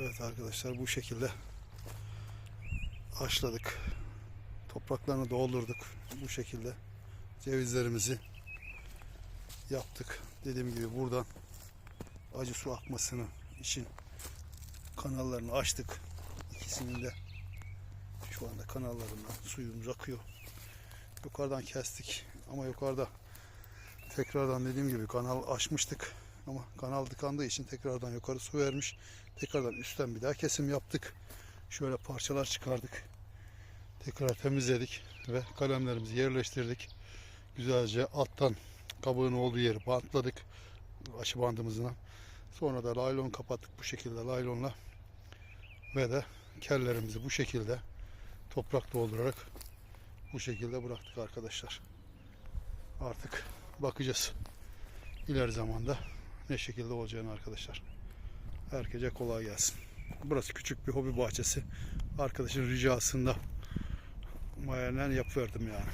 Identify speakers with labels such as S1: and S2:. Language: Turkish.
S1: Evet arkadaşlar bu şekilde haşladık. Topraklarını doldurduk. Bu şekilde cevizlerimizi yaptık. Dediğim gibi buradan acı su akmasını için kanallarını açtık. İkisinin de şu anda kanallarından suyumuz akıyor. Yukarıdan kestik ama yukarıda tekrardan dediğim gibi kanal açmıştık. Ama kanal tıkandığı için tekrardan yukarı su vermiş. Tekrardan üstten bir daha kesim yaptık. Şöyle parçalar çıkardık. Tekrar temizledik ve kalemlerimizi yerleştirdik. Güzelce alttan kabuğun olduğu yeri bantladık. Aşı bandımızla. Sonra da laylon kapattık bu şekilde laylonla. Ve de kellerimizi bu şekilde toprak doldurarak bu şekilde bıraktık arkadaşlar. Artık bakacağız. İleri zamanda ne şekilde olacağını arkadaşlar. Herkese kolay gelsin. Burası küçük bir hobi bahçesi. Arkadaşın ricasında mayanen yapıverdim yani.